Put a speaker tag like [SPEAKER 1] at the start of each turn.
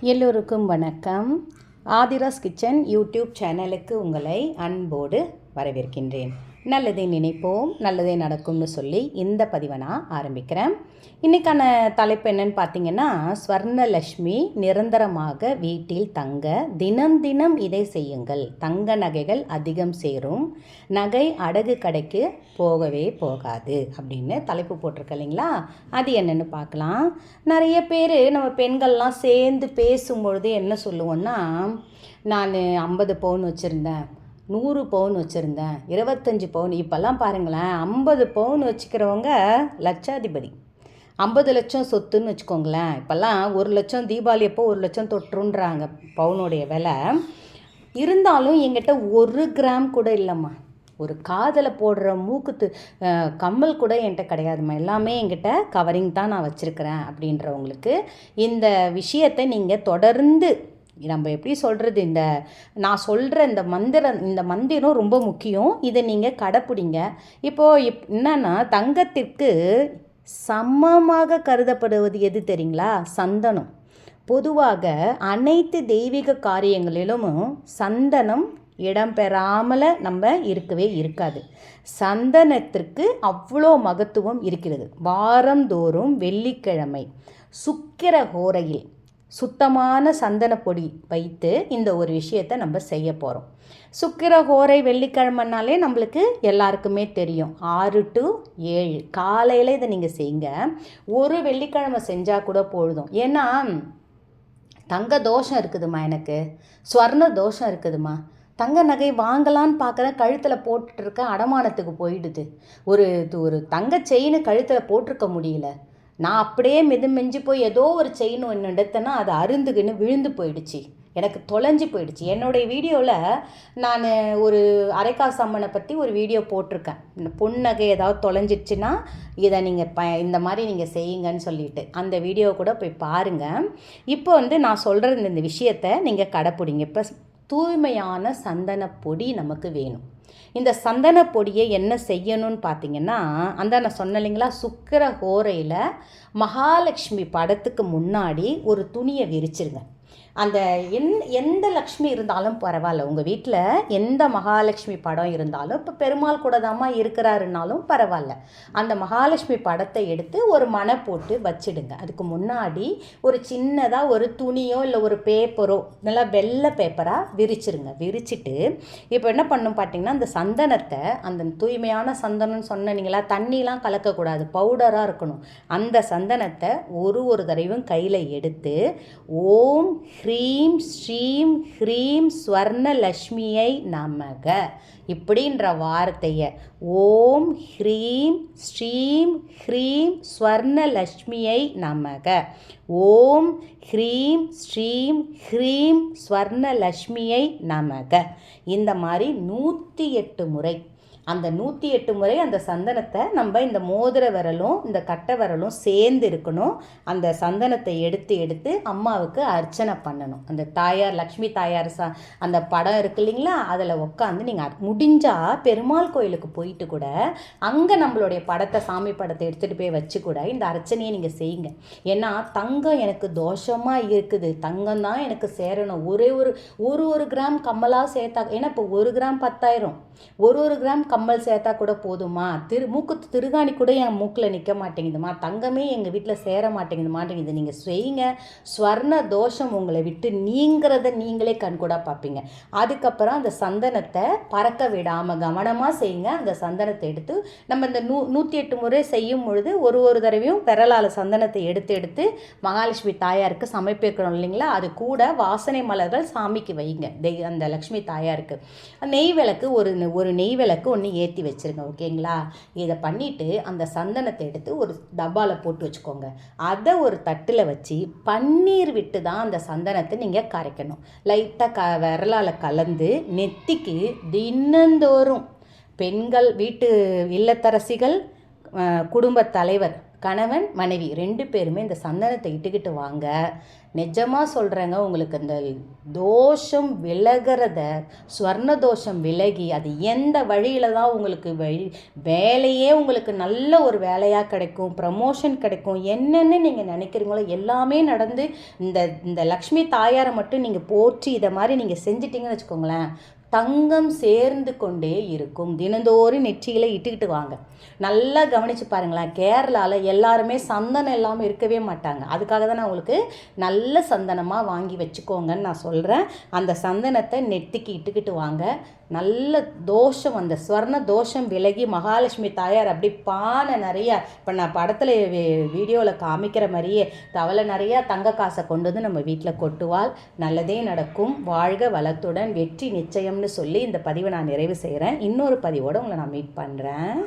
[SPEAKER 1] எல்லோருக்கும் வணக்கம். Aadhira's kitchen YouTube சேனலுக்கு உங்களை அன்போடு வரவேற்கின்றேன். நல்லதை நினைப்போம் நல்லதே நடக்கும்னு சொல்லி இந்த பதிவை நான் ஆரம்பிக்கிறேன். இன்றைக்கான தலைப்பு என்னன்னு பார்த்தீங்கன்னா ஸ்வர்ணலக்ஷ்மி நிரந்தரமாக வீட்டில் தங்க தினம் தினம் இதை செய்யுங்கள். தங்க நகைகள் அதிகம் சேரும். நகை அடகு கடைக்கு போகவே போகாது அப்படின்னு தலைப்பு போட்டிருக்க இல்லைங்களா? அது என்னென்னு பார்க்கலாம். நிறைய பேர் நம்ம பெண்கள்லாம் சேர்ந்து பேசும்பொழுது என்ன சொல்லுவோன்னா நான் ஐம்பது பவுன் வச்சுருந்தேன். நூறு பவுன் வச்சுருந்தேன். இருபத்தஞ்சி பவுன். இப்போல்லாம் பாருங்களேன் ஐம்பது பவுன் வச்சுக்கிறவங்க லட்சாதிபதி. ஐம்பது லட்சம் சொத்துன்னு வச்சுக்கோங்களேன். இப்போல்லாம் ஒரு லட்சம் தீபாவளி அப்போ ஒரு லட்சம் தொற்றுன்றாங்க பவுனுடைய விலை. இருந்தாலும் எங்கிட்ட ஒரு கிராம் கூட இல்லைம்மா. ஒரு காதில் போடுற மூக்குத்து கம்மல் கூட என்கிட்ட கிடையாதும்மா. எல்லாமே என்கிட்ட கவரிங் தான் நான் வச்சுருக்கிறேன் அப்படின்றவங்களுக்கு. இந்த விஷயத்தை நீங்கள் தொடர்ந்து நம்ம எப்படி சொல்கிறது இந்த நான் சொல்கிற இந்த மந்திரம் இந்த மந்திரம் ரொம்ப முக்கியம். இதை நீங்கள் கடைப்பிடிங்க. இப்போது இப் என்னென்னா தங்கத்திற்கு சமமாக கருதப்படுவது எது தெரியுங்களா? சந்தனம். பொதுவாக அனைத்து தெய்வீக காரியங்களிலும் சந்தனம் இடம்பெறாமல் நம்ம இருக்கவே இருக்காது. சந்தனத்திற்கு அவ்வளோ மகத்துவம் இருக்கிறது. வாரந்தோறும் வெள்ளிக்கிழமை சுக்கிர ஹோரையில் சுத்தமான சந்தன பொடி வைத்து இந்த ஒரு விஷயத்தை நம்ம செய்ய போகிறோம் சுக்கிர ஹோரை வெள்ளிக்கிழமைனாலே நம்மளுக்கு எல்லாருக்குமே தெரியும். ஆறு டு ஏழு. காலையில் இதை நீங்கள் செய்யுங்க ஒரு வெள்ளிக்கிழமை செஞ்சால் கூட பொழுதும் ஏன்னா தங்க தோஷம் இருக்குதுமா எனக்கு. ஸ்வர்ண தோஷம் இருக்குதுமா தங்க நகை வாங்கலான்னு பார்க்குறேன் கழுத்தில் போட்டுட்ருக்கேன் அடமானத்துக்கு போயிடுது. ஒரு இது ஒரு தங்க செயின்னு கழுத்தில் போட்டிருக்க முடியல. நான் அப்படியே மிது போய் ஏதோ ஒரு செயின் ஒன்று எடுத்தேன்னா அது அருந்துக்குன்னு விழுந்து போயிடுச்சு. எனக்கு தொலைஞ்சு போயிடுச்சு. என்னுடைய வீடியோவில் நான் ஒரு அரைக்காசு அம்மனை பற்றி ஒரு வீடியோ போட்டிருக்கேன். இந்த பொன்னகை ஏதாவது தொலைஞ்சிடுச்சுன்னா இதை நீங்கள் ப இந்த மாதிரி நீங்கள் செய்யுங்கன்னு சொல்லிட்டு. அந்த வீடியோ கூட போய் பாருங்கள் இப்போ வந்து நான் சொல்கிற இந்த விஷயத்தை நீங்கள் கடைப்பிடிங்க. இப்போ தூய்மையான சந்தன பொடி நமக்கு வேணும். இந்த சந்தன பொடியை என்ன செய்யணும்னு பார்த்தீங்கன்னா அந்த நான் சொன்னேன் இல்லைங்களா சுக்கிர ஹோரையில் மகாலட்சுமி படத்துக்கு முன்னாடி ஒரு துணியை விரிச்சிருங்க. அந்த எந் எந்த லக்ஷ்மி இருந்தாலும் பரவாயில்ல. உங்கள் வீட்டில் எந்த மகாலட்சுமி படம் இருந்தாலும் இப்போ பெருமாள் கூட தாம்மா இருக்கிறாருனாலும் பரவாயில்ல. அந்த மகாலட்சுமி படத்தை எடுத்து ஒரு மனை போட்டு வச்சிடுங்க. அதுக்கு முன்னாடி ஒரு சின்னதாக ஒரு துணியோ இல்லை ஒரு பேப்பரோ நல்லா வெள்ளை பேப்பராக விரிச்சிருங்க. விரிச்சிட்டு இப்போ என்ன பண்ணும் பார்த்தீங்கன்னா அந்த சந்தனத்தை அந்த தூய்மையான சந்தனம்னு சொன்னீங்களா தண்ணிலாம் கலக்கக்கூடாது. பவுடராக இருக்கணும். அந்த சந்தனத்தை ஒரு ஒரு தடவையும் கையில் எடுத்து ஓம் ஹ்ரீம் ஸ்ரீம் ஹ்ரீம் ஸ்வர்ணலக்ஷ்மியை நமக. இப்படின்ற வார்த்தையை ஓம் ஹ்ரீம் ஸ்ரீம் ஹ்ரீம் ஸ்வர்ணலக்ஷ்மியை நமக. ஓம் ஹ்ரீம் ஸ்ரீம் ஹ்ரீம் ஸ்வர்ணலக்ஷ்மியை நமக. இந்த மாதிரி நூற்றி எட்டு முறை அந்த நூற்றி எட்டு முறை அந்த சந்தனத்தை நம்ம இந்த மோதிர விரலும் இந்த கட்டை விரலும் சேர்ந்து இருக்கணும். அந்த சந்தனத்தை எடுத்து எடுத்து அம்மாவுக்கு அர்ச்சனை பண்ணணும். அந்த தாயார் லக்ஷ்மி தாயார் ச அந்த படம் இருக்கு இல்லைங்களா? அதில் உட்காந்து நீங்கள் முடிஞ்சால் பெருமாள் கோயிலுக்கு போயிட்டு கூட அங்கே நம்மளுடைய படத்தை சாமி படத்தை எடுத்துகிட்டு போய் வச்சு கூட இந்த அர்ச்சனையை நீங்கள் செய்யுங்க. ஏன்னா தங்கம் எனக்கு தோஷமாக இருக்குது. தங்கம் தான் எனக்கு சேரணும். ஒரே ஒரு ஒரு ஒரு கிராம் கம்மலாக சேர்த்தா ஏன்னா இப்போ ஒரு கிராம் பத்தாயிரம். ஒரு ஒரு கிராம் கம் கம்மல் சேர்த்தா கூட போதுமா? திரு மூக்கு திருகாணி கூட என் மூக்கில் நிற்க மாட்டேங்குதுமா? தங்கமே எங்கள் வீட்டில் சேர மாட்டேங்குது மாட்டேங்குது நீங்கள் செய்யுங்க. ஸ்வர்ண தோஷம் உங்களை விட்டு நீங்கிறத நீங்களே கண்கூடாக பார்ப்பீங்க அதுக்கப்புறம் அந்த சந்தனத்தை பறக்க விடாமல் கவனமாக செய்யுங்க. அந்த சந்தனத்தை எடுத்து நம்ம இந்த நூ நூற்றி எட்டு முறை செய்யும் பொழுது ஒரு ஒரு தடவையும் விரலால் சந்தனத்தை எடுத்து எடுத்து மகாலட்சுமி தாயாருக்கு சமைப்பிருக்கணும் இல்லைங்களா? அது கூட வாசனை மலர்கள் சாமிக்கு வைங்க தெய் அந்த லக்ஷ்மி தாயாருக்கு. நெய் விளக்கு ஒரு ஒரு நெய் விளக்கு ஒன்று ஏற்றி வச்சுருங்க ஓகேங்களா? இதை பண்ணிவிட்டு அந்த சந்தனத்தை எடுத்து ஒரு டப்பாவில் போட்டு வச்சுக்கோங்க. அதை ஒரு தட்டில் வச்சு பன்னீர் விட்டு தான் அந்த சந்தனத்தை நீங்கள் கரைக்கணும். லைட்டாக க விரலால் கலந்து நெத்திக்கு தினந்தோறும் பெண்கள் வீட்டு இல்லத்தரசிகள் குடும்பத் தலைவர் கணவன் மனைவி ரெண்டு பேருமே இந்த சந்தனத்தை இட்டுக்கிட்டு வாங்க. நிஜமாக சொல்கிறேங்க உங்களுக்கு இந்த தோஷம் விலகிறத ஸ்வர்ண தோஷம் விலகி அது எந்த வழியில் தான் உங்களுக்கு வழி வேலையே உங்களுக்கு நல்ல ஒரு வேலையாக கிடைக்கும் ப்ரமோஷன் கிடைக்கும் என்னென்னு நீங்கள் நினைக்கிறீங்களோ எல்லாமே நடந்து இந்த இந்த லக்ஷ்மி தாயாரை மட்டும் நீங்கள் போற்றி இதை மாதிரி நீங்கள் செஞ்சிட்டிங்கன்னு வச்சுக்கோங்களேன். தங்கம் சேர்ந்து கொண்டே இருக்கும். தினந்தோறும் நெற்றியில் இட்டுக்கிட்டு வாங்க. நல்லா கவனித்து பாருங்களேன். கேரளாவில் எல்லாருமே சந்தனம் இல்லாமல் இருக்கவே மாட்டாங்க. அதுக்காக தான் நான் உங்களுக்கு நல்ல சந்தனமாக வாங்கி வச்சுக்கோங்கன்னு நான் சொல்கிறேன் அந்த சந்தனத்தை நெத்திக்கு இட்டுக்கிட்டு வாங்க. நல்ல தோஷம் அந்த ஸ்வர்ண தோஷம் விலகி மகாலட்சுமி தாயார் அப்படி பானை நிறைய இப்போ நான் படத்தில் வீடியோவில் காமிக்கிற மாதிரியே தவளை நிறையா தங்க காசை கொண்டு வந்து நம்ம வீட்டில் கொட்டுவாள். நல்லதே நடக்கும். வாழ்க வளத்துடன். வெற்றி நிச்சயம் வேணும்னு சொல்லி இந்த பதிவை நான் நிறைவு செய்கிறேன் இன்னொரு பதிவோடு உங்களை நான் மீட் பண்ணுறேன்